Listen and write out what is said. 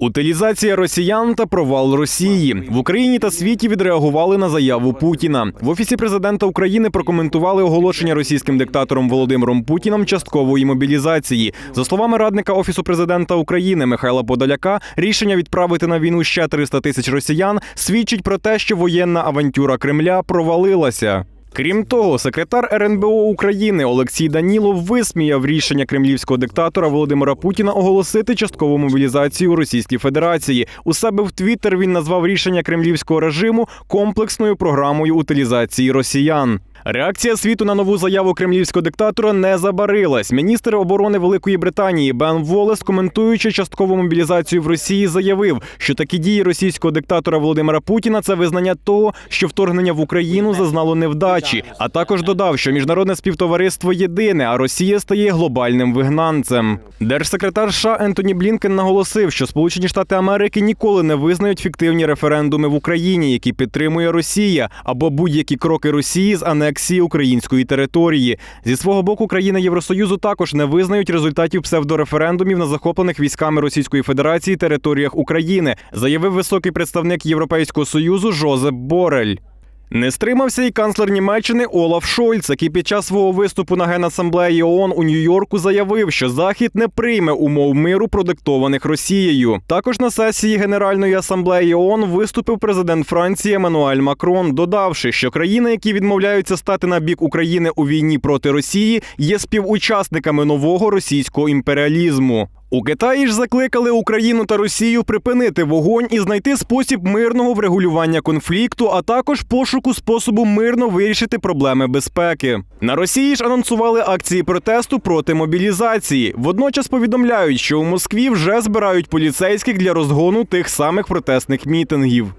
Утилізація росіян та провал Росії в Україні та світі відреагували на заяву Путіна. В офісі президента України прокоментували оголошення російським диктатором Володимиром Путіним часткової мобілізації. За словами радника офісу президента України Михайла Подоляка, рішення відправити на війну ще 300 тисяч росіян свідчить про те, що воєнна авантюра Кремля провалилася. Крім того, секретар РНБО України Олексій Данілов висміяв рішення кремлівського диктатора Володимира Путіна оголосити часткову мобілізацію Російській Федерації. У себе в Твіттер він назвав рішення кремлівського режиму комплексною програмою утилізації росіян. Реакція світу на нову заяву кремлівського диктатора не забарилась. Міністр оборони Великої Британії Бен Волес, коментуючи часткову мобілізацію в Росії, заявив, що такі дії російського диктатора Володимира Путіна це визнання того, що вторгнення в Україну зазнало невдачі. А також додав, що міжнародне співтовариство єдине, а Росія стає глобальним вигнанцем. Держсекретар США Ентоні Блінкен наголосив, що Сполучені Штати Америки ніколи не визнають фіктивні референдуми в Україні, які підтримує Росія, або будь-які кроки Росії з анексії української території. Зі свого боку, країни Євросоюзу також не визнають результатів псевдореферендумів на захоплених військами Російської Федерації територіях України, заявив високий представник Європейського союзу Жозеп Борель. Не стримався і канцлер Німеччини Олаф Шольц, який під час свого виступу на генасамблеї ООН у Нью-Йорку заявив, що Захід не прийме умов миру, продиктованих Росією. Також на сесії Генеральної асамблеї ООН виступив президент Франції Еммануель Макрон, додавши, що країни, які відмовляються стати на бік України у війні проти Росії, є співучасниками нового російського імперіалізму. У Китаї ж закликали Україну та Росію припинити вогонь і знайти спосіб мирного врегулювання конфлікту, а також пошуку способу мирно вирішити проблеми безпеки. На Росії ж анонсували акції протесту проти мобілізації. Водночас повідомляють, що у Москві вже збирають поліцейських для розгону тих самих протестних мітингів.